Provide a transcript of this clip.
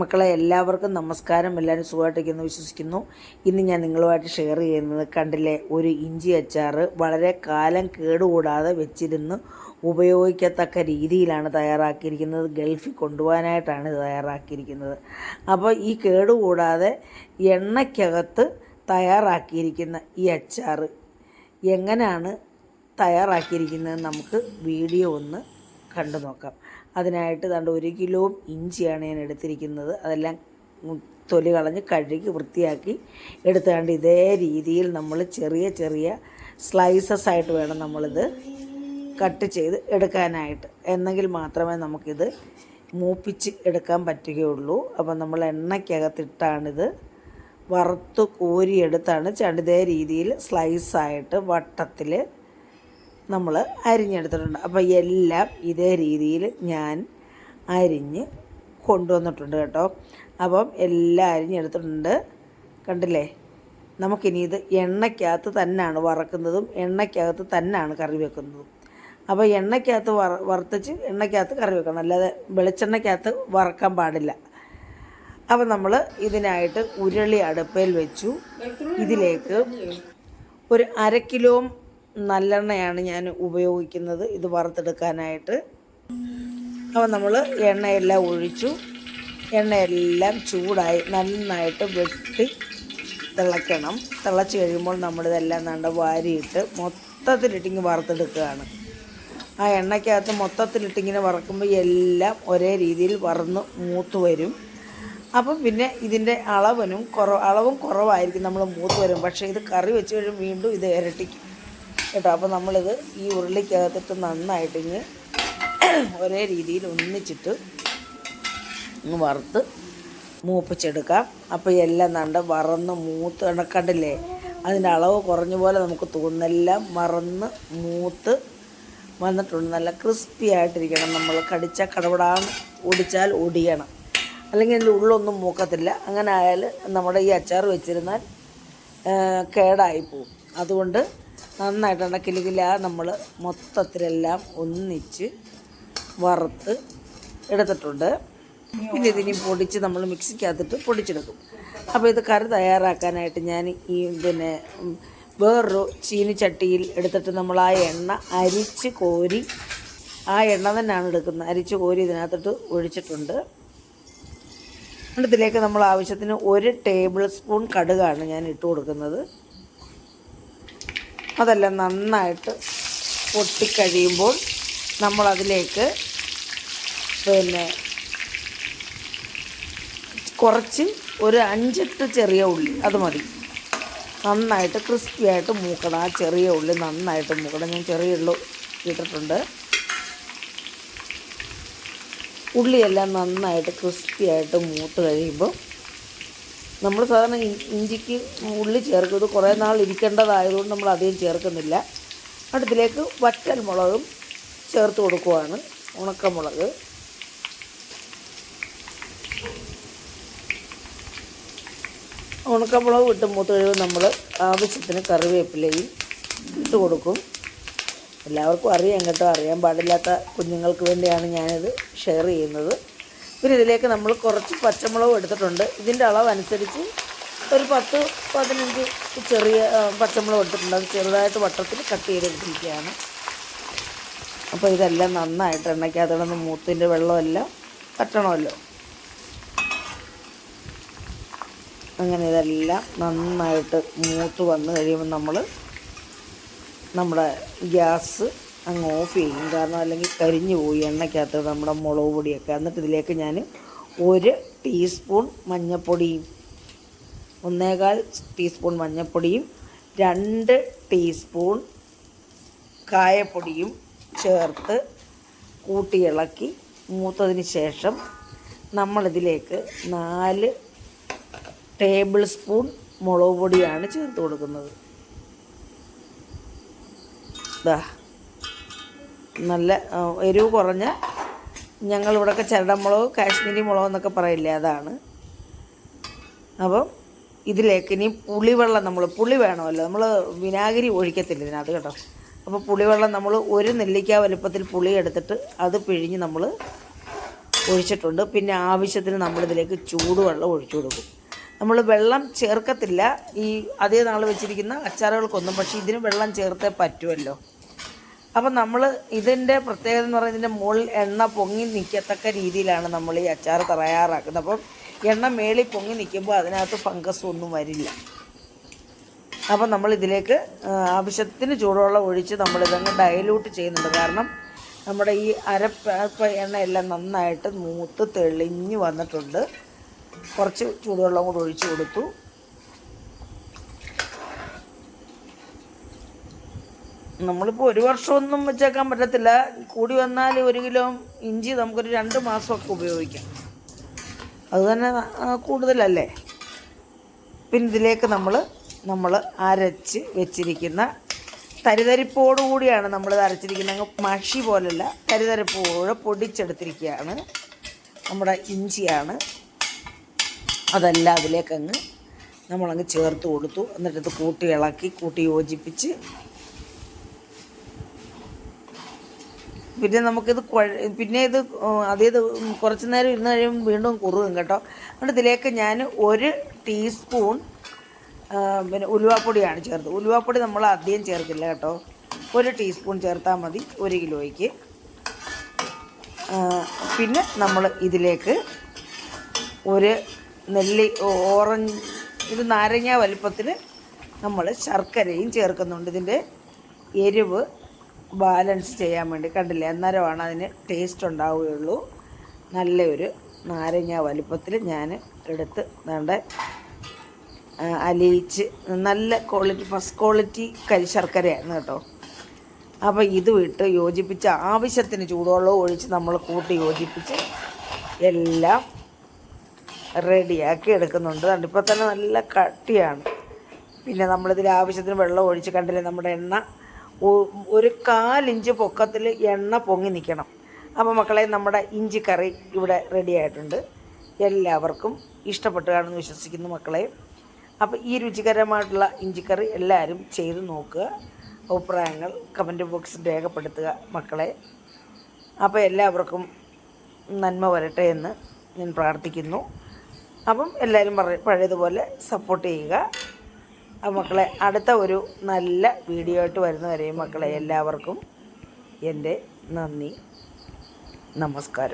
മക്കളെ എല്ലാവർക്കും നമസ്കാരം. എല്ലാവരും സുഖമായിട്ടിരിക്കുന്നു വിശ്വസിക്കുന്നു. ഇന്ന് ഞാൻ നിങ്ങളുമായിട്ട് ഷെയർ ചെയ്യുന്നത് കണ്ടില്ലേ ഒരു ഇഞ്ചി അച്ചാർ വളരെ കാലം കേടുകൂടാതെ വെച്ചിരുന്ന് ഉപയോഗിക്കത്തക്ക രീതിയിലാണ് തയ്യാറാക്കിയിരിക്കുന്നത്. ഗൾഫിൽ കൊണ്ടുപോകാനായിട്ടാണ് തയ്യാറാക്കിയിരിക്കുന്നത്. അപ്പോൾ ഈ കേടുകൂടാതെ എണ്ണയ്ക്കകത്ത് തയ്യാറാക്കിയിരിക്കുന്ന ഈ അച്ചാർ എങ്ങനെയാണ് തയ്യാറാക്കിയിരിക്കുന്നത് നമുക്ക് വീഡിയോ ഒന്ന് കണ്ടു നോക്കാം അതിനായിട്ട് ദാണ്ട് ഒരു കിലോ ഇഞ്ചിയാണ് ഞാൻ എടുത്തിരിക്കുന്നത്. അതെല്ലാം തൊലി കളഞ്ഞ് കഴുകി വൃത്തിയാക്കി എടുത്താണ്ട് ഇതേ രീതിയിൽ നമ്മൾ ചെറിയ ചെറിയ സ്ലൈസസ് ആയിട്ട് വേണം നമ്മളിത് കട്ട് ചെയ്ത് എടുക്കാനായിട്ട്. എന്നെങ്കിൽ മാത്രമേ നമുക്കിത് മൂപ്പിച്ച് എടുക്കാൻ പറ്റുകയുള്ളൂ. അപ്പം നമ്മൾ എണ്ണയ്ക്കകത്തിട്ടാണിത് വറുത്ത് കോരിയെടുത്താണ് ചണ്ടിതേ രീതിയിൽ സ്ലൈസായിട്ട് വട്ടത്തിൽ നമ്മൾ അരിഞ്ഞെടുത്തിട്ടുണ്ട്. അപ്പോൾ എല്ലാം ഇതേ രീതിയിൽ ഞാൻ അരിഞ്ഞ് കൊണ്ടുവന്നിട്ടുണ്ട് കേട്ടോ. അപ്പം എല്ലാം അരിഞ്ഞെടുത്തിട്ടുണ്ട്. കണ്ടില്ലേ? നമുക്കിനി ഇത് എണ്ണയ്ക്കകത്ത് തന്നെയാണ് വറക്കുന്നതും എണ്ണയ്ക്കകത്ത് തന്നെയാണ് കറി വെക്കുന്നതും. അപ്പോൾ എണ്ണയ്ക്കകത്ത് വറ വറുത്തിച്ച് എണ്ണയ്ക്കകത്ത് കറി വെക്കണം. അല്ലാതെ വെളിച്ചെണ്ണയ്ക്കകത്ത് വറക്കാൻ പാടില്ല. അപ്പം നമ്മൾ ഇതിനായിട്ട് ഉരുളി അടുപ്പയിൽ വെച്ചു. ഇതിലേക്ക് ഒരു അര കിലോ നല്ലെണ്ണയാണ് ഞാൻ ഉപയോഗിക്കുന്നത് ഇത് വറുത്തെടുക്കാനായിട്ട്. അപ്പോൾ നമ്മൾ എണ്ണയെല്ലാം ഒഴിച്ചു. എണ്ണയെല്ലാം ചൂടായി നന്നായിട്ട് വെട്ടി തിളയ്ക്കണം തിളച്ച് കഴിയുമ്പോൾ നമ്മളിതെല്ലാം നല്ല വാരിയിട്ട് മൊത്തത്തിലിട്ടിങ്ങ് വറുത്തെടുക്കുകയാണ്. ആ എണ്ണയ്ക്കകത്ത് മൊത്തത്തിലിട്ടിങ്ങനെ വറക്കുമ്പോൾ എല്ലാം ഒരേ രീതിയിൽ വറന്ന് മൂത്ത് വരും. അപ്പം പിന്നെ ഇതിന്റെ അളവനും കുറവ് അളവും കുറവായിരിക്കും നമ്മൾ മൂത്ത് വരും. പക്ഷേ ഇത് കറി വെച്ച് കഴിയുമ്പോൾ വീണ്ടും ഇത് ഇരട്ടിക്കും. കേട്ടോ അപ്പോൾ നമ്മളിത് ഈ ഉരുളിക്കകത്തിട്ട് നന്നായിട്ട് ഇങ്ങ് ഒരേ രീതിയിൽ ഒന്നിച്ചിട്ട് ഒന്ന് വറുത്ത് മൂപ്പിച്ചെടുക്കാം. അപ്പോൾ എല്ലാം നണ്ട് വറന്ന് മൂത്ത് കണക്കണ്ടില്ലേ അതിന്റെ അളവ് കുറഞ്ഞ പോലെ നമുക്ക് തോന്നെല്ലാം മറന്ന് മൂത്ത് വന്നിട്ടുണ്ട്. നല്ല ക്രിസ്പി ആയിട്ടിരിക്കണം നമ്മൾ കടിച്ചാൽ കടപടാൻ ഒടിച്ചാൽ ഒടിയണം. അല്ലെങ്കിൽ അതിന്റെ ഉള്ളൊന്നും മൂക്കത്തില്ല. അങ്ങനെ ആയാൽ നമ്മുടെ ഈ അച്ചാർ വെച്ചിരുന്നാൽ കേടായി പോവും. അതുകൊണ്ട് നന്നായിട്ട് കിലുകില നമ്മൾ മൊത്തത്തിലെല്ലാം ഒന്നിച്ച് വറുത്ത് എടുത്തിട്ടുണ്ട്. പിന്നെ ഇതിനി പൊടിച്ച് നമ്മൾ മിക്സിക്കകത്തിട്ട് പൊടിച്ചെടുക്കും. അപ്പോൾ ഇത് കറി തയ്യാറാക്കാനായിട്ട് ഞാൻ ഈ പിന്നെ വേറൊരു ചീനിച്ചട്ടിയിൽ എടുത്തിട്ട് നമ്മൾ ആ എണ്ണ അരിച്ച് കോരി ആ എണ്ണ തന്നെയാണ് എടുക്കുന്നത്. അരിച്ച് കോരി ഇതിനകത്തിട്ട് ഒഴിച്ചിട്ടുണ്ട്. ഇതിലേക്ക് നമ്മൾ ആവശ്യത്തിന് ഒരു ടേബിൾ സ്പൂൺ കടുകാണ് ഞാൻ ഇട്ട് കൊടുക്കുന്നത്. അതെല്ലാം നന്നായിട്ട് പൊട്ടിക്കഴിയുമ്പോൾ നമ്മളതിലേക്ക് പിന്നെ കുറച്ച് ഒരു അഞ്ചെട്ട് ചെറിയ ഉള്ളി അത് മതി. നന്നായിട്ട് ക്രിസ്പി ആയിട്ട് മൂക്കണം. ആ ചെറിയ ഉള്ളി നന്നായിട്ട് മൂക്കണം. ഞാൻ ചെറിയ ഉള്ളി ഇട്ടിട്ടുണ്ട്. ഉള്ളിയെല്ലാം നന്നായിട്ട് ക്രിസ്പി ആയിട്ട് മൂത്ത് കഴിയുമ്പോൾ നമ്മൾ സാധാരണ ഇഞ്ചിക്ക് ഉള്ളി ഇത് കുറേ നാൾ ഇരിക്കേണ്ടതായതുകൊണ്ട് നമ്മൾ അധികം ചേർക്കുന്നില്ല. അടുത്തിലേക്ക് വറ്റൽ മുളകും ചേർത്ത് കൊടുക്കുവാണ്. ഉണക്കമുളക്. ഉണക്കമുളക് ഇട്ട് മൂത്ത് കഴിയുമ്പോൾ നമ്മൾ ആവശ്യത്തിന് കറിവേപ്പിലയും ഇട്ട് കൊടുക്കും. എല്ലാവർക്കും അറിയാം കേട്ടോ. അറിയാൻ പാടില്ലാത്ത കുഞ്ഞുങ്ങൾക്ക് വേണ്ടിയാണ് ഞാനിത് ഷെയർ ചെയ്യുന്നത്. പിന്നെ ഇതിലേക്ക് നമ്മൾ കുറച്ച് പച്ചമുളകും എടുത്തിട്ടുണ്ട്. ഇതിന്റെ അളവ് അനുസരിച്ച് ഒരു പത്ത് പതിനഞ്ച് ചെറിയ പച്ചമുളക് എടുത്തിട്ടുണ്ട്. അത് ചെറുതായിട്ട് വട്ടത്തിൽ കട്ട് ചെയ്തെടുത്തിരിക്കുകയാണ്. അപ്പോൾ ഇതെല്ലാം നന്നായിട്ട് എണ്ണയ്ക്കകത്ത് കിടന്ന് മൂത്തിന്റെ വെള്ളമെല്ലാം തട്ടണമല്ലോ അങ്ങനെ ഇതെല്ലാം നന്നായിട്ട് മൂത്ത് വന്ന് കഴിയുമ്പോൾ നമ്മൾ നമ്മുടെ ഗ്യാസ് അങ്ങ് ഓഫ് ചെയ്യും. കാരണം അല്ലെങ്കിൽ കരിഞ്ഞു പോയി എണ്ണയ്ക്കകത്ത് നമ്മുടെ മുളക് പൊടിയൊക്കെ. എന്നിട്ട് ഇതിലേക്ക് ഞാൻ ഒരു ടീസ്പൂൺ മഞ്ഞൾപ്പൊടിയും ഒന്നേകാൽ ടീസ്പൂൺ മഞ്ഞൾപ്പൊടിയും രണ്ട് ടീസ്പൂൺ കായപ്പൊടിയും ചേർത്ത് കൂട്ടി ഇളക്കി മൂത്തതിന് ശേഷം നമ്മളിതിലേക്ക് നാല് ടേബിൾ സ്പൂൺ മുളക് പൊടിയാണ് ചേർത്ത് കൊടുക്കുന്നത്. ദാ. നല്ല എരിവ് കുറഞ്ഞ ഞങ്ങളിവിടെയൊക്കെ ചരടമുളക് കാശ്മീരി മുളക് എന്നൊക്കെ പറയില്ലേ അതാണ്. അപ്പം ഇതിലേക്ക് ഇനി പുളിവെള്ളം നമ്മൾ പുളി വേണമല്ലോ. നമ്മൾ വിനാഗിരി ഒഴിക്കത്തില്ല ഇതിനകത്ത് കേട്ടോ. അപ്പോൾ പുളിവെള്ളം നമ്മൾ ഒരു നെല്ലിക്ക വലുപ്പത്തിൽ പുളി എടുത്തിട്ട് അത് പിഴിഞ്ഞ് നമ്മൾ ഒഴിച്ചിട്ടുണ്ട്. പിന്നെ ആവശ്യത്തിന് നമ്മളിതിലേക്ക് ചൂടുവെള്ളം ഒഴിച്ചു കൊടുക്കും. നമ്മൾ വെള്ളം ചേർക്കത്തില്ല. ഈ അതേ നാൾ വെച്ചിരിക്കുന്ന അച്ചാറുകൾക്കൊന്നും പക്ഷേ ഇതിന് വെള്ളം ചേർത്തേ പറ്റുമല്ലോ അപ്പം നമ്മൾ ഇതിന്റെ പ്രത്യേകത എന്ന് പറയുന്നത് ഇതിന്റെ മുകളിൽ എണ്ണ പൊങ്ങി നിൽക്കത്തക്ക രീതിയിലാണ് നമ്മൾ ഈ അച്ചാർ തയ്യാറാക്കുന്നത്. അപ്പം എണ്ണ മേളിൽ പൊങ്ങി നിൽക്കുമ്പോൾ അതിനകത്ത് ഫംഗസ് ഒന്നും വരില്ല. അപ്പം നമ്മൾ ഇതിലേക്ക് ആവശ്യത്തിന് ചൂടുവെള്ളം ഒഴിച്ച് നമ്മളിതങ്ങ് ഡയലൂട്ട് ചെയ്യുന്നുണ്ട്. കാരണം നമ്മുടെ ഈ അരപ്പ എണ്ണയെല്ലാം നന്നായിട്ട് മൂത്ത് തെളിഞ്ഞ് വന്നിട്ടുണ്ട്. കുറച്ച് ചൂടുവെള്ളം കൂടെ ഒഴിച്ച് കൊടുത്തു. നമ്മളിപ്പോൾ ഒരു വർഷമൊന്നും വെച്ചേക്കാൻ പറ്റത്തില്ല. കൂടി വന്നാൽ ഒരു കിലോ ഇഞ്ചി നമുക്കൊരു രണ്ട് മാസമൊക്കെ ഉപയോഗിക്കാം. അത് തന്നെ കൂടുതലല്ലേ? പിന്നെ ഇതിലേക്ക് നമ്മൾ നമ്മൾ അരച്ച് വെച്ചിരിക്കുന്ന തരിതരിപ്പോടുകൂടിയാണ് നമ്മളിത് അരച്ചിരിക്കുന്നത്. അങ്ങ് മഷി പോലല്ല തരിതരിപ്പോടെ പൊടിച്ചെടുത്തിരിക്കുകയാണ്. നമ്മുടെ ഇഞ്ചിയാണ്. അതെല്ലാം അതിലേക്കങ്ങ് നമ്മളങ്ങ് ചേർത്ത് കൊടുത്തു. എന്നിട്ടത് കൂട്ടി ഇളക്കി കൂട്ടി യോജിപ്പിച്ച് പിന്നെ നമുക്കിത് പിന്നെ ഇത് അതേ കുറച്ച് നേരം ഇരുന്ന് കഴിയുമ്പോൾ വീണ്ടും കുറുകും കേട്ടോ. അതുകൊണ്ട് ഇതിലേക്ക് ഞാൻ ഒരു ടീസ്പൂൺ പിന്നെ ഉലുവാപ്പൊടിയാണ് ചേർത്ത് ഉലുവാപ്പൊടി നമ്മൾ അധികം ചേർക്കില്ല കേട്ടോ. ഒരു ടീസ്പൂൺ ചേർത്താൽ മതി ഒരു കിലോയ്ക്ക്. പിന്നെ നമ്മൾ ഇതിലേക്ക് ഒരു നെല്ലി ഓറഞ്ച് ഇത് നാരങ്ങ വലുപ്പത്തിൽ നമ്മൾ ശർക്കരയും ചേർക്കുന്നുണ്ട്. ഇതിന്റെ എരിവ് ബാലൻസ് ചെയ്യാൻ വേണ്ടി. കണ്ടില്ലേ? അന്നേരമാണ് അതിന് ടേസ്റ്റ് ഉണ്ടാവുകയുള്ളൂ. നല്ലൊരു നാരങ്ങ വലുപ്പത്തിൽ ഞാൻ എടുത്ത് വേണ്ട അലിയിച്ച് നല്ല ക്വാളിറ്റി ഫസ്റ്റ് ക്വാളിറ്റി കരി ശർക്കരയാണ് കേട്ടോ. അപ്പോൾ ഇത് വിട്ട് യോജിപ്പിച്ച് ആവശ്യത്തിന് ചൂടുവെള്ളം ഒഴിച്ച് നമ്മൾ കൂട്ടി യോജിപ്പിച്ച് എല്ലാം റെഡിയാക്കി എടുക്കുന്നുണ്ട്. അതുകൊണ്ട് ഇപ്പോൾ തന്നെ നല്ല കട്ടിയാണ്. പിന്നെ നമ്മളിതിൽ ആവശ്യത്തിന് വെള്ളം ഒഴിച്ച് കണ്ടില്ലേ? നമ്മുടെ എണ്ണ ഒരു കാലിഞ്ച് പൊക്കത്തിൽ എണ്ണ പൊങ്ങി നിൽക്കണം. അപ്പോൾ മക്കളെ നമ്മുടെ ഇഞ്ചി കറി ഇവിടെ റെഡി ആയിട്ടുണ്ട്. എല്ലാവർക്കും ഇഷ്ടപ്പെട്ടു കാണുമെന്ന് വിശ്വസിക്കുന്നു മക്കളെ. അപ്പോൾ ഈ രുചികരമായിട്ടുള്ള ഇഞ്ചിക്കറി എല്ലാവരും ചെയ്ത് നോക്കുക. അഭിപ്രായങ്ങൾ കമന്റ് ബോക്സിൽ രേഖപ്പെടുത്തുക മക്കളെ. അപ്പോൾ എല്ലാവർക്കും നന്മ വരട്ടെ എന്ന് ഞാൻ പ്രാർത്ഥിക്കുന്നു. അപ്പം എല്ലാവരും പറ പഴയതുപോലെ സപ്പോർട്ട് ചെയ്യുക. മക്കളെ അടുത്ത ഒരു നല്ല വീഡിയോ ആയിട്ട് വരുന്നവരെയും മക്കളെ എല്ലാവർക്കും എന്റെ നന്ദി. നമസ്കാരം.